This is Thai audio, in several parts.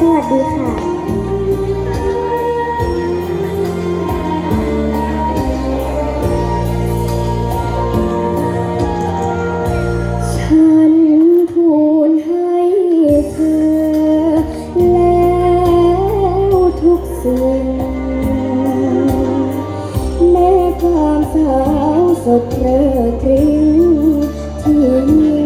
สวัสดีค่ะฉันพูดให้เธอแล้วทุกสิ่งแม้ความสาวสดเรอตริงที่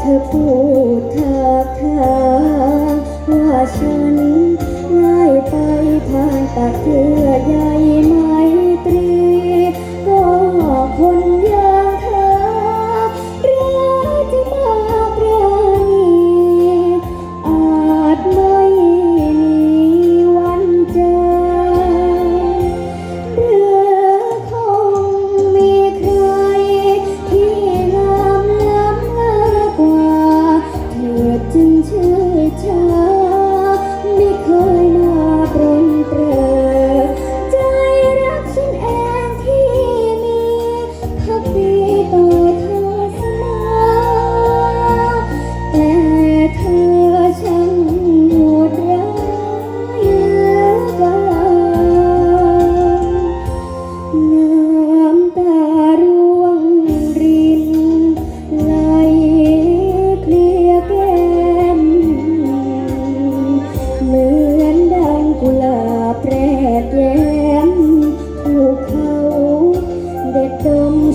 เธอพูดทักทางว่าฉันง่ายไปทางตัดเกลือใหญ่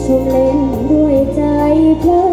ชวนเล่นด้วยใจเพลิน